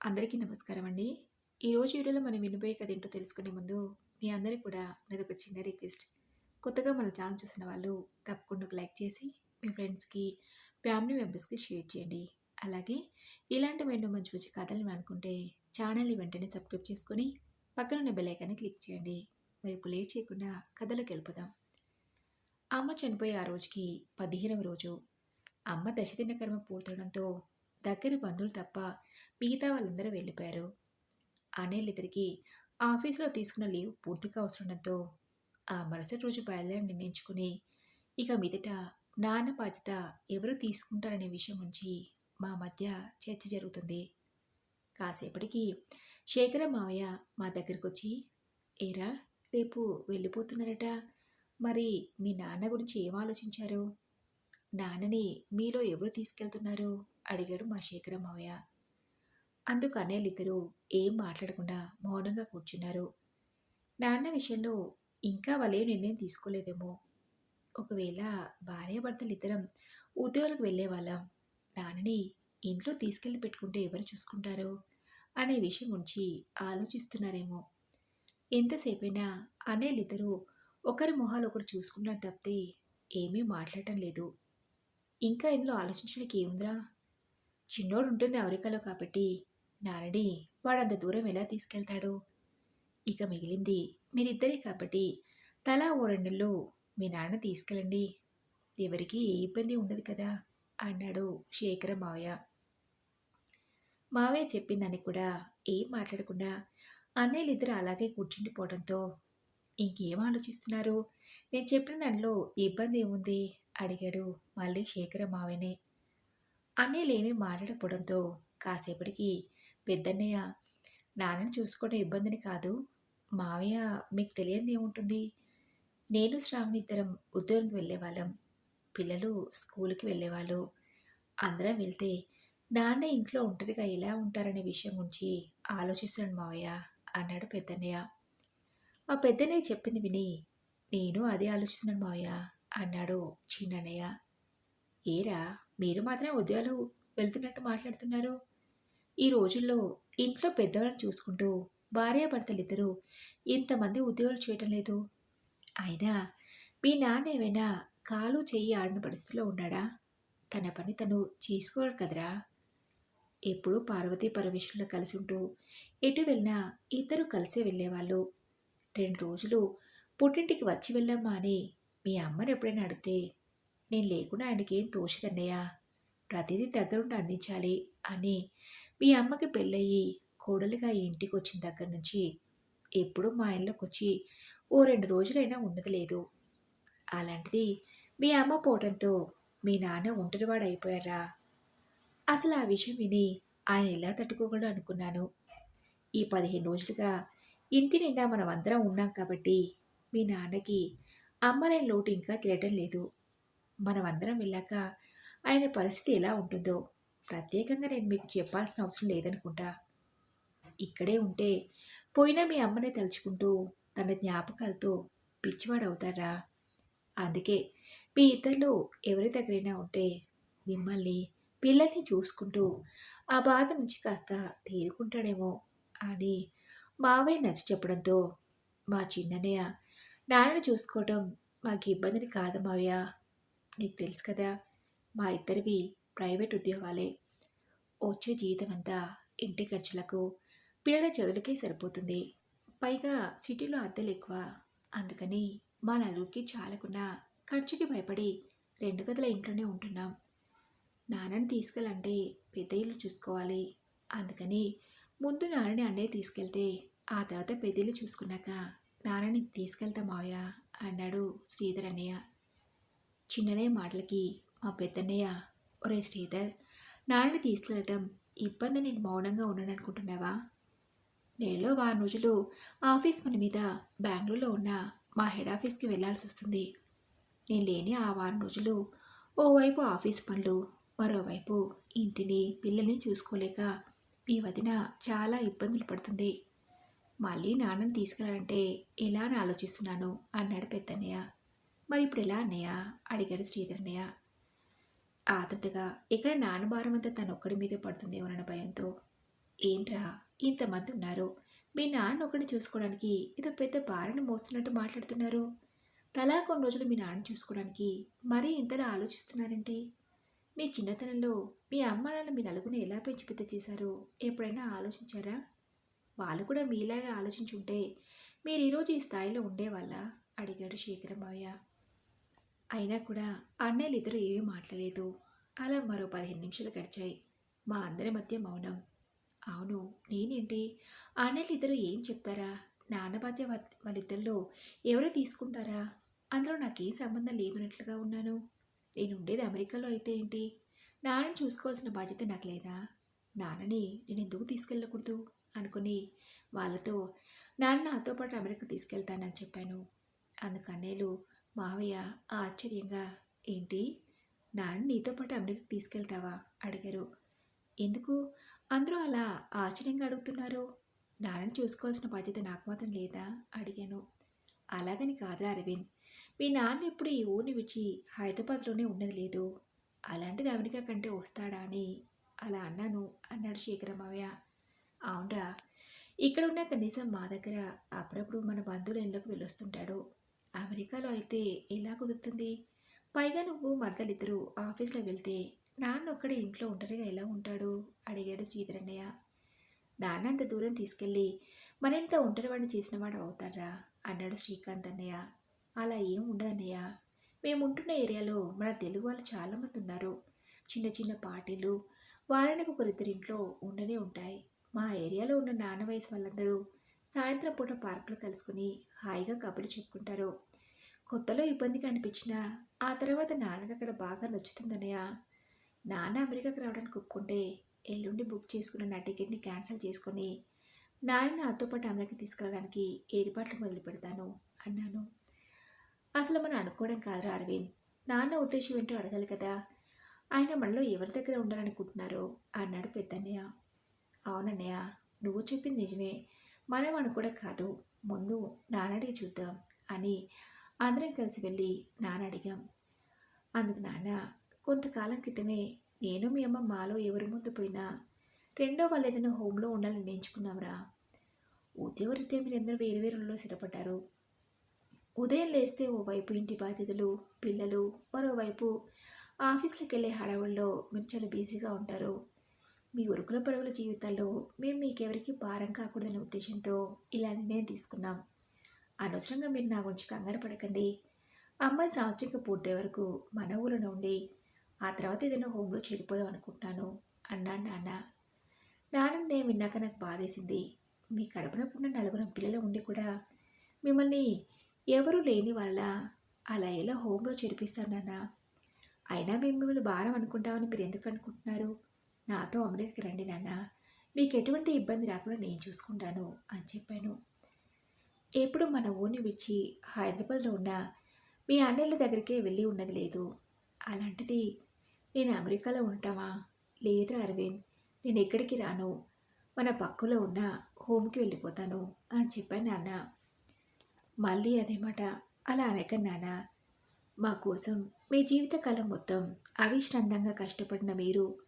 అందరికీ నమస్కారం అండి. ఈరోజు వీడియోలో మనం వినబోయే కథ ఏంటో తెలుసుకునే ముందు, మీ అందరికీ కూడా నాదొక చిన్న రిక్వెస్ట్. కొత్తగా మన ఛానల్ చూసిన వాళ్ళు తప్పకుండా ఒక లైక్ చేసి, మీ ఫ్రెండ్స్‌కి, ఫ్యామిలీ మెంబర్స్‌కి షేర్ చేయండి. అలాగే ఇలాంటి ఎన్నో మంచి మంచి కథలను అనుకుంటే ఛానల్‌ని వెంటనే సబ్స్క్రైబ్ చేసుకొని, పక్కనున్న ఉన్న ఐకాన్ని క్లిక్ చేయండి. మరి ఇప్పుడు లేట్ చేయకుండా కథలోకి వెళ్ళిపోదాం. అమ్మ చనిపోయే ఆ రోజుకి 15వ రోజు. అమ్మ దశదిన కర్మ పూర్తవడంతో దగ్గర బంధువులు తప్ప మిగతా వాళ్ళందరూ వెళ్ళిపోయారు. అన్నయ్యలిద్దరికీ ఆఫీసులో తీసుకున్న లీవ్ పూర్తిగా అవసరంతో ఆ మరుసటి రోజు బయలుదేరి నిర్ణయించుకుని ఇక మీదట నాన్న బాధ్యత ఎవరు తీసుకుంటారనే విషయం నుంచి మా మధ్య చర్చ జరుగుతుంది. కాసేపటికి శేఖర మావయ్య మా దగ్గరకొచ్చి ఏరా రేపు వెళ్ళిపోతున్నారట మరి మీ నాన్న గురించి ఏం ఆలోచించారు? నాన్నని మీలో ఎవరు తీసుకెళ్తున్నారు? అడిగాడు మా శేఖరం మావయ్య. అందుకు అన్నయ్యలిద్దరూ ఏం మాట్లాడకుండా మౌనంగా కూర్చున్నారు. నాన్న విషయంలో ఇంకా వాళ్ళేం నిర్ణయం తీసుకోలేదేమో. ఒకవేళ భార్యాభర్తలిద్దరం ఉద్యోగాలకు వెళ్ళేవాళ్ళం. నాన్నని ఇంట్లో తీసుకెళ్ళి పెట్టుకుంటే ఎవరు చూసుకుంటారు? అనే విషయం ఉంచి ఆలోచిస్తున్నారేమో. ఎంతసేపైనా అన్నయ్యలిద్దరూ ఒకరి మొహాలు ఒకరు చూసుకున్నారు తప్పితే ఏమీ మాట్లాడటం లేదు. ఇంకా ఇందులో ఆలోచించడానికి ఏముందిరా? చిన్నోడు ఉంటుంది అమెరికాలో కాబట్టి నారడి వాడంత దూరం ఎలా తీసుకెళ్తాడు? ఇక మిగిలింది మీరిద్దరే కాబట్టి తలా ఓ రెండేళ్ళు మీ నాన్న తీసుకెళ్ళండి. ఎవరికి ఏ ఇబ్బంది ఉండదు కదా అన్నాడు శేఖర మావయ్య. మావయ్య చెప్పిందని కూడా ఏం మాట్లాడకుండా అన్నయ్యలిద్దరూ అలాగే కూర్చుండిపోవడంతో ఇంకేం ఆలోచిస్తున్నారు? నేను చెప్పిన దానిలో ఇబ్బంది ఏముంది? అడిగాడు మళ్ళీ శేఖర మావయ్యనే. అన్నయ్యలేమీ మాట్లాడకపోవడంతో కాసేపటికి పెద్దన్నయ్య నాన్నని చూసుకోవడం ఇబ్బందిని కాదు. మావయ్య మీకు తెలియంది ఏముంటుంది? నేను శ్రావణి ఇద్దరం ఉద్యోగంకి వెళ్ళేవాళ్ళం. పిల్లలు స్కూల్కి వెళ్ళేవాళ్ళు. అందరం వెళ్తే నాన్న ఇంట్లో ఒంటరిగా ఎలా ఉంటారనే విషయం గురించి ఆలోచిస్తున్నాను మావయ్య అన్నాడు పెద్దన్నయ్య. ఆ పెద్దన్నయ్య చెప్పింది విని నేను అదే ఆలోచిస్తున్నాను మావయ్య అన్నాడు చిన్నన్నయ్య. ఏరా మీరు మాత్రమే ఉద్యోగాలు వెళ్తున్నట్టు మాట్లాడుతున్నారు? ఈ రోజుల్లో ఇంట్లో పెద్దవాళ్ళని చూసుకుంటూ భార్యాభర్తలిద్దరూ ఇంతమంది ఉద్యోగాలు చేయటం లేదు. అయినా మీ నాన్న ఏమైనా కాలు చెయ్యి ఆడిన పరిస్థితిలో ఉన్నాడా? తన పని తను చేసుకోగలడు కదరా! ఎప్పుడూ పార్వతీ పరమేశ్వరులు కలిసి ఉంటూ ఎటు వెళ్ళినా ఇద్దరూ కలిసే వెళ్ళేవాళ్ళు. రెండు రోజులు పుట్టింటికి వచ్చి వెళ్ళమ్మా అని మీ అమ్మని ఎప్పుడైనా అడిగితే నేను లేకుండా ఆయనకేం తోచదన్నయ్య. ప్రతిదీ దగ్గరుండి అందించాలి అని మీ అమ్మకి పెళ్ళయి కోడలుగా ఇంటికి వచ్చిన దగ్గర నుంచి ఎప్పుడూ మా ఇంట్లోకొచ్చి ఓ రెండు రోజులైనా ఉన్నది లేదు. అలాంటిది మీ అమ్మ పోవడంతో మీ నాన్న ఒంటరివాడు అయిపోయారా అసలు ఆ విషయం విని ఆయన ఎలా తట్టుకోగలడు అనుకున్నాను. ఈ పదిహేను రోజులుగా ఇంటి నిండా మనమందరం ఉన్నాం కాబట్టి మీ నాన్నకి అమ్మలేని లోటు ఇంకా తెలియటం లేదు. మనమందరం వెళ్ళాక ఆయన పరిస్థితి ఎలా ఉంటుందో ప్రత్యేకంగా నేను మీకు చెప్పాల్సిన అవసరం లేదనుకుంటా. ఇక్కడే ఉంటే పోయినా మీ అమ్మనే తలుచుకుంటూ తన జ్ఞాపకాలతో పిచ్చివాడవుతారా? అందుకే మీ ఇద్దరిలో ఎవరి దగ్గరైనా ఉంటే మిమ్మల్ని, పిల్లల్ని చూసుకుంటూ ఆ బాధ నుంచి కాస్త తేరుకుంటాడేమో అని మావే నచ్చి చెప్పడంతో మా చిన్ననయ్య నాన్నని చూసుకోవటం మాకు ఇబ్బందిని కాదు మావయ్య. నీకు తెలుసు కదా మా ఇద్దరివి ప్రైవేట్ ఉద్యోగాలే. వచ్చే జీతం అంతా ఇంటి ఖర్చులకు, పిల్లల చదువులకే సరిపోతుంది. పైగా సిటీలో అద్దెలు ఎక్కువ అందుకని మా నలుగురికి చాలకుండా ఖర్చుకి భయపడి రెండు గదుల ఇంట్లోనే ఉంటున్నాం. నాన్నని తీసుకెళ్ళంటే పెద్ద ఇల్లు చూసుకోవాలి. అందుకని ముందు నాన్నని అన్నయ్య తీసుకెళ్తే ఆ తర్వాత పెద్దిల్లు చూసుకున్నాక నాన్నని తీసుకెళ్తా మావయ్య అన్నాడు శ్రీధర్ అన్నయ్య. చిన్ననే మాటలకి మా పెద్దన్నయ్య ఒరే శ్రీధర్ నాన్నని తీసుకెళ్ళటం ఇబ్బంది నేను మౌనంగా ఉన్నాననుకుంటున్నావా? నెలలో వారం రోజులు ఆఫీస్ పని మీద బెంగళూరులో ఉన్న మా హెడ్ ఆఫీస్‌కి వెళ్ళాల్సొస్తుంది. నేను లేని ఆ వారం రోజులు ఓవైపు ఆఫీస్ పనులు, మరోవైపు ఇంటిని, పిల్లల్ని చూసుకోలేక మీ వదిన చాలా ఇబ్బందులు పడుతుంది. మళ్ళీ నాన్నని తీసుకెళ్ళాలంటే ఎలా అని ఆలోచిస్తున్నాను అన్నాడు పెద్దన్నయ్య. మరి ఇప్పుడు ఎలా అన్నయ్య? అడిగాడు శ్రీధరన్నయ్య. ఆతృతగా ఇక్కడ నాన్న భారమంతా తనొక్కడి మీదే పడుతుందేమోనన్న భయంతో. ఏంట్రా ఇంతమంది ఉన్నారు. మీ నాన్న ఒకరిని చూసుకోవడానికి ఏదో పెద్ద భార్యను మోస్తున్నట్టు మాట్లాడుతున్నారు. తలా కొన్ని రోజులు మీ నాన్న చూసుకోవడానికి మరీ ఇంతలా ఆలోచిస్తున్నారంటే? మీ చిన్నతనంలో మీ అమ్మ నాన్న మీ నలుగురిని ఎలా పెంచి పెద్ద చేశారో? ఎప్పుడైనా ఆలోచించారా? వాళ్ళు కూడా మీలాగే ఆలోచించుంటే మీరు ఈరోజు ఈ స్థాయిలో ఉండేవాళ్ళ? అడిగాడు శేఖరమావయ్య అయినా కూడా అన్నయ్యలు ఇద్దరు ఏమీ మాట్లాడలేదు. అలా మరో పదిహేను నిమిషాలు గడిచాయి. మా అందరి మధ్య మౌనం. అవును నేనేంటి? అన్నయ్యలు ఇద్దరు ఏం చెప్తారా? నాన్న బాధ్య వాళ్ళిద్దరిలో ఎవరు తీసుకుంటారా? అందులో నాకేం సంబంధం లేదున్నట్లుగా ఉన్నాను. నేను ఉండేది అమెరికాలో అయితే ఏంటి? నాన్నని చూసుకోవాల్సిన బాధ్యత నాకు లేదా? నాన్నని నేను ఎందుకు తీసుకెళ్ళకూడదు? అనుకుని వాళ్ళతో నాన్న నాతో పాటు అమెరికా తీసుకెళ్తానని చెప్పాను. అందుకు అన్నయ్యలు మావయ్య ఆశ్చర్యంగా ఏంటి? నాన్న నీతో పాటు అమెరికా తీసుకెళ్తావా? అడిగారు. ఎందుకు? అందరూ అలా ఆశ్చర్యంగా అడుగుతున్నారు. నాన్నని చూసుకోవాల్సిన బాధ్యత నాకు మాత్రం లేదా? అడిగాను. అలాగని కాదా అరవింద్. మీ నాన్న ఎప్పుడు ఈ ఊరిని విడిచి హైదరాబాద్లోనే ఉన్నది లేదు. అలాంటిది అమెరికా కంటే వస్తాడా అని అలా అన్నాను అన్నాడు శేఖరమావయ్య అవునరా. ఇక్కడ ఉన్న కనీసం మా దగ్గర అప్పుడప్పుడు మన బంధువుల ఇళ్ళకు వెళ్ళొస్తుంటాడు అమెరికాలో అయితే ఎలా కుదురుతుంది? పైగా నువ్వు మరదలిద్దరూ ఆఫీస్లో వెళ్తే నాన్న ఒక్కడే ఇంట్లో ఒంటరిగా ఎలా ఉంటాడు? అడిగాడు శ్రీధరన్నయ్య. నాన్న అంత దూరం తీసుకెళ్ళి మరింత ఒంటరివాడిని చేసినవాడు అవుతారా అన్నాడు శ్రీకాంత్ అన్నయ్య. అలా ఏం ఉండదన్నయ్య మేము ఉంటున్న ఏరియాలో మన తెలుగు వాళ్ళు చాలామంది ఉన్నారు. చిన్న చిన్న పార్టీలు వారానికి ఒకరిద్దరింట్లో ఉండనే ఉంటాయి. మా ఏరియాలో ఉన్న నాన్న వయసు వాళ్ళందరూ సాయంత్రం పూట పార్కులో కలుసుకుని హాయిగా కబుర్లు చెప్పుకుంటారు. కొత్తలో ఇబ్బందిగా అనిపించినా ఆ తర్వాత నాన్నకి అక్కడ బాగా నచ్చుతుందన్నయ్య. నాన్న అమెరికాకి రావడానికి ఒప్పుకుంటే ఎల్లుండి బుక్ చేసుకున్న నా టికెట్ని క్యాన్సిల్ చేసుకొని నాన్న నాతో పాటు అమెరికా తీసుకెళ్ళడానికి ఏర్పాట్లు మొదలు పెడతాను అన్నాను. అసలు మనం అనుకోవడం కాదురా అరవింద్. నాన్న ఉద్దేశం ఏంటో అడగాలి కదా. ఆయన మనలో ఎవరి దగ్గర ఉండాలనుకుంటున్నారో అన్నాడు పెద్దన్నయ్య. అవునన్నయ్య నువ్వు చెప్పింది నిజమే. మనం కూడా కాదు. ముందు నాన్నడిగి చూద్దాం అని అందరం కలిసి వెళ్ళి నాన్న అడిగాం. అందుకు నాన్న కొంతకాలం క్రితమే నేను మీ అమ్మ మాలో ఎవరి ముందు పోయినా రెండో వాళ్ళు ఏదైనా హోమ్లో ఉండాలని నిర్ణయించుకున్నాంరా ఉద్యోగరీత్యా మీరందరూ వేరు వేరులో స్థిరపడ్డారు. ఉదయం లేస్తే ఓవైపు ఇంటి బాధ్యతలు పిల్లలు మరోవైపు ఆఫీస్కి వెళ్ళే హడావుల్లో మీరు చాలా బిజీగా ఉంటారు. మీ ఉరుకుల పరుగుల జీవితాల్లో మేము మీకెవరికి భారం కాకూడదనే ఉద్దేశంతో ఇలా నిర్ణయం తీసుకున్నాం. అనవసరంగా మీరు నా గురించి కంగారు పడకండి. అమ్మాయి సంవత్సరం పూర్తయ్యే వరకు మన ఊరిలో ఉండి ఆ తర్వాత ఏదైనా హోమ్లో చేరిపోదాం అనుకుంటున్నాను అన్నాడు నాన్న. నాన్న నేను విన్నాక నాకు బాధేసింది. మీ కడుపున పుట్టిన నలుగురం పిల్లలు ఉండి కూడా మిమ్మల్ని ఎవరూ లేని వాళ్ళ అలా ఎలా హోమ్లో చేర్పిస్తాను నాన్న? అయినా మేము మిమ్మల్ని భారం అనుకుంటామని మీరు ఎందుకు అనుకుంటున్నారు? నాతో అమెరికాకి రండి నాన్న. మీకు ఎటువంటి ఇబ్బంది రాకుండా నేను చూసుకుంటాను అని చెప్పాను. ఎప్పుడు మన ఊరిని విడిచి హైదరాబాద్లో ఉన్న మీ అన్నయ్యల దగ్గరికే వెళ్ళి ఉన్నది లేదు. అలాంటిది నేను అమెరికాలో ఉంటామా లేదు అరవింద్ నేను ఎక్కడికి రాను? మన పక్కలో ఉన్న హోమ్కి వెళ్ళిపోతాను అని చెప్పాను నాన్న. మళ్ళీ అదే మాట. అలా అనక నాన్న. మా కోసం మీ జీవితకాలం మొత్తం అవిశ్రాంతంగా కష్టపడిన మీరు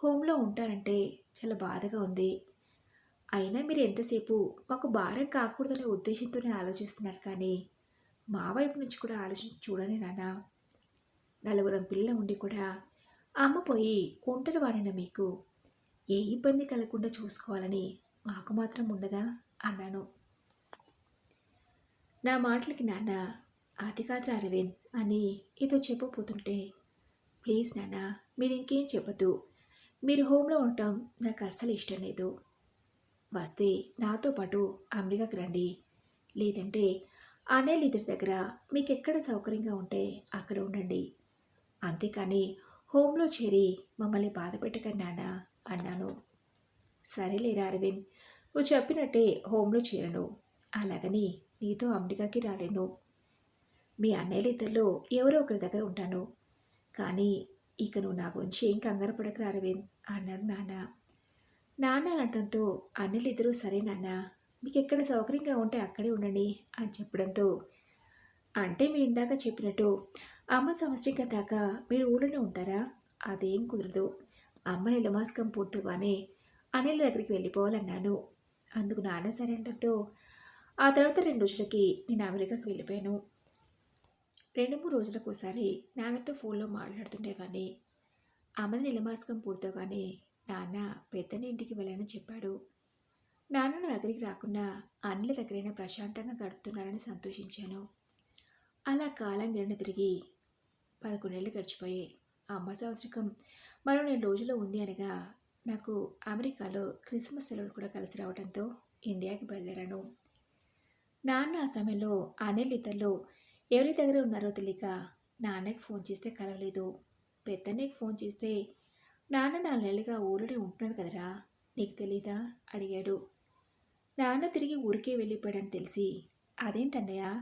హోమ్లో ఉంటారంటే చాలా బాధగా ఉంది. అయినా మీరు ఎంతసేపు మాకు భారం కాకూడదనే ఉద్దేశంతోనే ఆలోచిస్తున్నారు కానీ మా వైపు నుంచి కూడా ఆలోచించి చూడండి నాన్న. నలుగురం పిల్లలు ఉండి కూడా అమ్మ పోయి ఒంటరి వాడిన మీకు ఏ ఇబ్బంది కలగకుండా చూసుకోవాలని మాకు మాత్రం ఉండదా? అన్నాను. నా మాటలకి నాన్న అది కాదు అరవింద్ అని ఏదో చెప్పబోతుంటే ప్లీజ్ నాన్న మీరు ఇంకేం చెప్పద్దు. మీరు హోమ్లో ఉండటం నాకు అస్సలు ఇష్టం లేదు. వస్తే నాతో పాటు అమెరికాకి రండి. లేదంటే అన్నయ్యలు ఇద్దరి దగ్గర మీకు ఎక్కడ సౌకర్యంగా ఉంటే అక్కడ ఉండండి. అంతేకాని హోమ్లో చేరి మమ్మల్ని బాధ పెట్టకండి అన్నాను. సరేలేరా అరవింద్ నువ్వు చెప్పినట్టే హోమ్లో చేరను. అలాగని నీతో అమెరికాకి రాలేను. మీ అన్నయ్యలిద్దరిలో ఎవరో ఒకరి దగ్గర ఉంటాను. కానీ ఇక నువ్వు నా గురించి ఏం కంగారు పడకరా అరవింద్ అన్నాడు నాన్న. నాన్న అనటంతో అన్నయ్యలు ఇద్దరూ సరే నాన్న మీకు ఎక్కడ సౌకర్యంగా ఉంటే అక్కడే ఉండండి అని చెప్పడంతో అంటే మీరు ఇందాక చెప్పినట్టు అమ్మ సంవత్సరిక దాకా మీరు ఊళ్ళోనే ఉంటారా? అదేం కుదరదు. అమ్మ నెలమాసకం పూర్తిగానే అనిల్ దగ్గరికి వెళ్ళిపోవాలన్నాను. అందుకు నాన్న సరే అంటంతో ఆ తర్వాత రెండు రోజులకి నేను అమెరికాకి వెళ్ళిపోయాను. రెండు మూడు రోజులకు ఒకసారి నాన్నతో ఫోన్లో మాట్లాడుతుండేవాడిని అమ్మని నిలమాసకం పూర్తోగానే నాన్న పెద్దని ఇంటికి వెళ్ళానని చెప్పాడు. నాన్న నా దగ్గరికి రాకుండా అన్నిల దగ్గరైనా ప్రశాంతంగా గడుపుతున్నారని సంతోషించాను. అలా కాలం గిరణ తిరిగి పదకొండేళ్ళు గడిచిపోయాయి. అమ్మ సంవత్సరం మరో నెల రోజుల్లో ఉంది అనగా నాకు అమెరికాలో క్రిస్మస్ సెలవులు కూడా కలిసి రావడంతో ఇండియాకి బయలుదేరాను. నాన్న ఆ సమయంలో అనిల్ ఇతరులు ఎవరి దగ్గర ఉన్నారో తెలియక నాన్నకి ఫోన్ చేస్తే కలవలేదు. పెద్దన్నకి ఫోన్ చేస్తే నాన్న నాలుగు నెలలుగా ఊరిలో ఉంటున్నాడు కదరా? నీకు తెలీదా? అడిగాడు. నాన్న తిరిగి ఊరికే వెళ్ళిపోయాడని తెలిసి అదేంటన్నయ్య?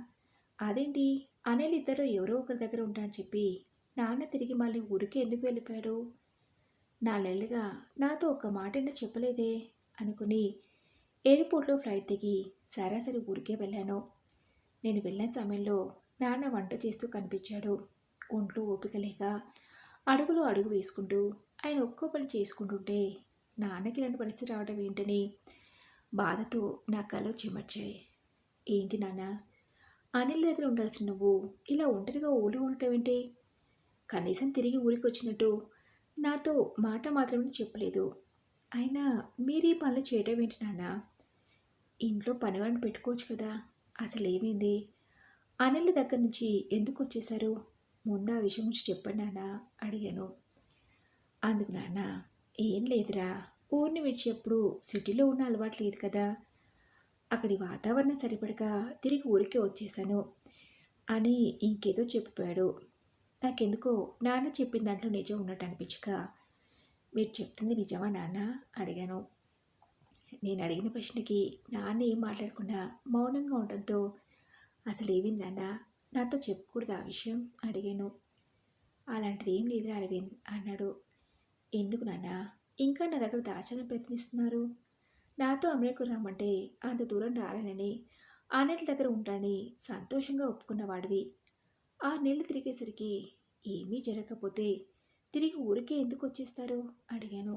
అదేంటి? అనిల్ ఇద్దరు ఎవరో ఒకరి దగ్గర ఉంటారని చెప్పి నాన్న తిరిగి మళ్ళీ ఊరికే ఎందుకు వెళ్ళిపోయాడు? నాలుగేళ్ళుగా నాతో ఒక్క మాట చెప్పలేదే అనుకుని ఎయిర్పోర్ట్లో ఫ్లైట్ దిగి సరాసరి ఊరికే వెళ్ళాను. నేను వెళ్ళిన సమయంలో నాన్న వంట చేస్తూ కనిపించాడు. ఒంట్లో ఓపిక లేక అడుగులో అడుగు వేసుకుంటూ ఆయన ఒక్కో పని చేసుకుంటుంటే నాన్నకి ఇలాంటి పరిస్థితి రావడం ఏంటని బాధతో నా కళ్ళు చెమర్చాయి. ఏంటి నాన్న? అనిల్ దగ్గర ఉండాల్సిన నువ్వు ఇలా ఒంటరిగా ఊళ్ళో ఉండటం ఏంటి? కనీసం తిరిగి ఊరికి వచ్చినట్టు నాతో మాట మాత్రమే చెప్పలేదు. అయినా మీరు ఈ పనులు చేయడం ఏంటి నాన్న? ఇంట్లో పనివాడిని పెట్టుకోవచ్చు కదా. అసలు ఏమైంది అనిల్ దగ్గర నుంచి ఎందుకు వచ్చేశారు? ముందు ఆ విషయం గురించి చెప్పండి నాన్న అడిగాను. అందుకు నాన్న ఏం లేదురా ఊరిని విడిచేప్పుడు సిటీలో ఉన్న అలవాటు లేదు కదా. అక్కడి వాతావరణం సరిపడక తిరిగి ఊరికే వచ్చేసాను అని ఇంకేదో చెప్పిపోయాడు. నాకెందుకో నాన్న చెప్పిన దాంట్లో నిజం ఉన్నట్టు అనిపించక మీరు చెప్తుంది నిజమా నాన్న అడిగాను. నేను అడిగిన ప్రశ్నకి నాన్న ఏం మాట్లాడకుండా మౌనంగా ఉండడంతో అసలు ఏమిందన్నా నాతో చెప్పకూడదు ఆ విషయం అడిగాను. అలాంటిది ఏం లేదు అరవింద్ అన్నాడు. ఎందుకు నాన్న? ఇంకా నా దగ్గర దాచాలని ప్రయత్నిస్తున్నారు. నాతో అమెరికకు రమ్మంటే అంత దూరం రాలేనని ఆనెట్ల దగ్గర ఉంటానని సంతోషంగా ఒప్పుకున్నవాడివి ఆరు నెలలు తిరిగేసరికి ఏమీ జరగకపోతే తిరిగి ఊరికే ఎందుకు వచ్చేస్తారు? అడిగాను.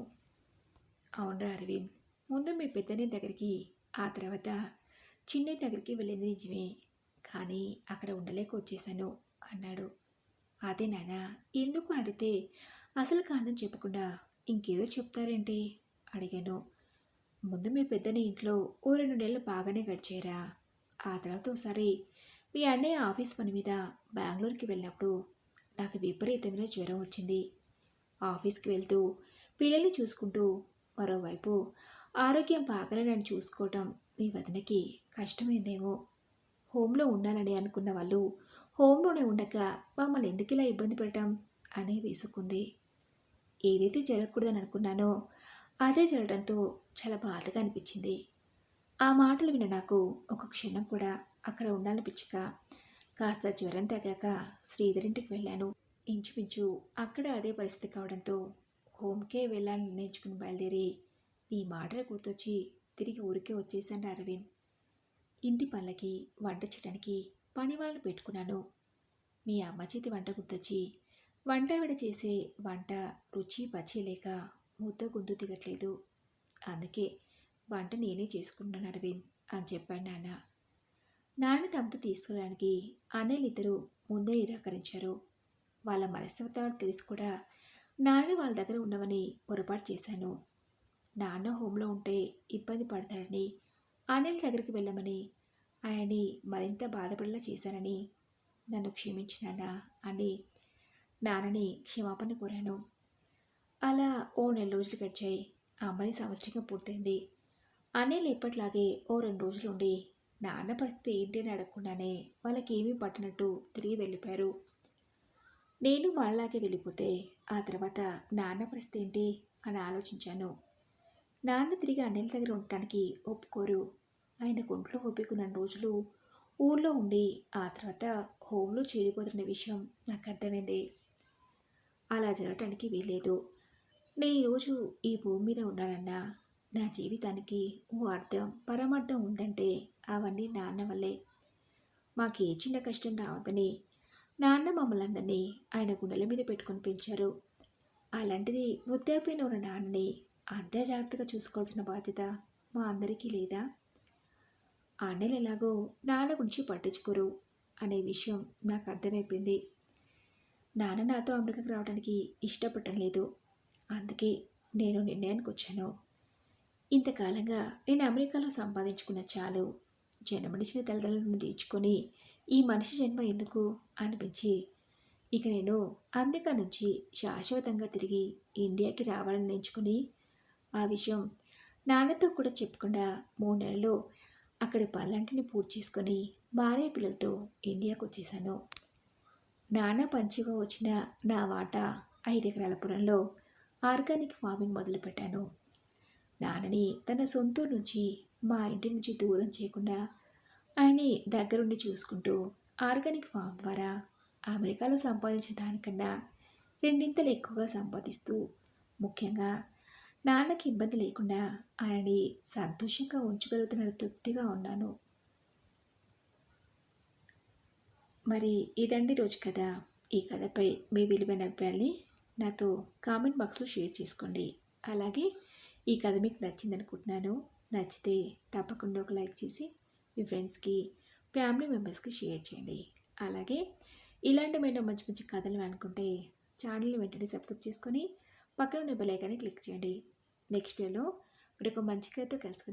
అవునా అరవింద్ ముందు మీ పెద్దనే దగ్గరికి ఆ తర్వాత చిన్న దగ్గరికి వెళ్ళింది నిజమే. కానీ అక్కడ ఉండలేక వచ్చేసాను అన్నాడు. అదే నానా ఎందుకు అడిగితే అసలు కారణం చెప్పకుండా ఇంకేదో చెప్తారేంటి? అడిగాను. ముందు మీ పెద్దని ఇంట్లో ఓ రెండు నెలలు బాగానే గడిచారా? ఆ తర్వాత ఒకసారి మీ అన్నయ్య ఆఫీస్ పని మీద బెంగళూరుకి వెళ్ళినప్పుడు నాకు విపరీతమైన జ్వరం వచ్చింది. ఆఫీస్కి వెళ్తూ పిల్లల్ని చూసుకుంటూ మరోవైపు ఆరోగ్యం బాగలేనని చూసుకోవటం మీ వదినకి కష్టమైందేమో హోమ్లో ఉండాలని అనుకున్న వాళ్ళు హోమ్లోనే ఉండక మమ్మల్ని ఎందుకు ఇలా ఇబ్బంది పెట్టడం? అని వేసుకుంది. ఏదైతే జరగకూడదని అనుకున్నానో అదే జరగడంతో చాలా బాధగా అనిపించింది. ఆ మాటలు విన నాకు ఒక క్షణం కూడా అక్కడ ఉండాలనిపించక కాస్త జ్వరం తగ్గాక శ్రీధరింటికి వెళ్ళాను. ఇంచుమించు అక్కడ అదే పరిస్థితి కావడంతో హోమ్కే వెళ్ళాలని నిర్ణయించుకుని బయలుదేరి ఈ మాటలు గుర్తొచ్చి తిరిగి ఊరికే వచ్చేసాను అరవింద్. ఇంటి పనులకి వంట చేయడానికి పని వాళ్ళని పెట్టుకున్నాను. మీ అమ్మ చేతి వంట గుర్తొచ్చి వంటవిడ చేసే వంట రుచి పచ్చి లేక ముద్ద గుందు దిగట్లేదు అందుకే వంట నేనే చేసుకుంటున్నాను అరవింద్ అని చెప్పాడు నాన్న. నాన్న తమతో తీసుకురావడానికి అనిల్ ఇద్దరు ముందే నిరాకరించారు. వాళ్ళ మనస్తత్వాలు తెలిసి కూడా నాన్న వాళ్ళ దగ్గర ఉండమని పొరపాటు చేశాను. నాన్న హోంలో ఉంటే ఇబ్బంది పడతాడని అనిల్ దగ్గరికి వెళ్ళమని. ఆయన్ని మరింత బాధపడేలా చేశానని నన్ను క్షమించినానా అని నాన్నని క్షమాపణ కోరాను. అలా ఓ నెల రోజులు గడిచాయి. ఆ సంవత్సరంగా పూర్తయింది. అనిల్ ఎప్పట్లాగే ఓ రెండు రోజులు ఉండి నాన్న పరిస్థితి ఏంటి అని అడగకుండానే వాళ్ళకి ఏమీ పట్టినట్టు తిరిగి వెళ్ళిపోయారు. నేను మరలాగే వెళ్ళిపోతే ఆ తర్వాత నాన్న పరిస్థితి ఏంటి అని ఆలోచించాను. నాన్న తిరిగి అన్నయ్య దగ్గర ఉండటానికి ఒప్పుకోరు. ఆయన ఒంట్లో ఒప్పుకున్న రోజులు ఊర్లో ఉండి ఆ తర్వాత హోమ్లో చేరిపోతున్న విషయం నాకు అర్థమైంది. అలా జరగటానికి వీల్లేదు. నేను ఈరోజు ఈ భూమి మీద ఉన్నానన్నా నా జీవితానికి ఓ అర్థం పరమార్థం ఉందంటే అవన్నీ నాన్న వల్లే. మాకు ఏ చిన్న కష్టం రావద్దని నాన్న మమ్మల్ని అందరినీ ఆయన గుండెల మీద పెట్టుకొని పెంచారు. అలాంటిది వృద్ధాప్యంలో ఉన్న నాన్నని అంతే జాగ్రత్తగా చూసుకోవాల్సిన బాధ్యత మా అందరికీ లేదా? ఆ ఎలాగో నాన్న గురించి పట్టించుకోరు అనే విషయం నాకు అర్థమైపోయింది. నాన్న నాతో అమెరికాకి రావడానికి ఇష్టపడటం లేదు. అందుకే నేను నిర్ణయానికి వచ్చాను. ఇంతకాలంగా నేను అమెరికాలో సంపాదించుకున్న చాలు జన్మనిచ్చిన తల్లిదండ్రులను తీర్చుకొని ఈ మనిషి జన్మ ఎందుకు అనిపించి ఇక నేను అమెరికా నుంచి శాశ్వతంగా తిరిగి ఇండియాకి రావాలని నేర్చుకుని ఆ విషయం నాన్నతో కూడా చెప్పకుండా మూడు నెలల్లో అక్కడ పనులంటిని పూర్తి చేసుకొని భార్య పిల్లలతో ఇండియాకు వచ్చేసాను నాన్న పంచిగా వచ్చిన నా వాటా ఐదు ఎకరాల పొలంలో ఆర్గానిక్ ఫార్మింగ్ మొదలుపెట్టాను నాన్నని తన సొంతూరు నుంచి మా ఇంటి నుంచి దూరం చేయకుండా ఆయన్ని దగ్గరుండి చూసుకుంటూ ఆర్గానిక్ ఫామ్ ద్వారా అమెరికాలో సంపాదించే దానికన్నా రెండింతలు ఎక్కువగా సంపాదిస్తూ ముఖ్యంగా నాన్నకి ఇబ్బంది లేకుండా ఆయనని సంతోషంగా ఉంచగలుగుతున్న తృప్తిగా ఉన్నాను. మరి ఇదండి రోజు కథ. ఈ కథపై మీ విలువైన అభిప్రాయాన్ని నాతో కామెంట్ బాక్స్లో షేర్ చేసుకోండి. అలాగే ఈ కథ మీకు నచ్చింది అనుకుంటున్నాను నచ్చితే తప్పకుండా ఒక లైక్ చేసి మీ ఫ్రెండ్స్కి ఫ్యామిలీ మెంబర్స్కి షేర్ చేయండి. అలాగే ఇలాంటి మేము మంచి మంచి కథలు అనుకుంటే ఛానల్ని వెంటనే సబ్స్క్రైబ్ చేసుకొని పక్కన ఉన్న బెల్ ఐకాన్ని క్లిక్ చేయండి. నెక్స్ట్ వీడియోలో మరొక మంచి కథతో కలుసుకుందాం.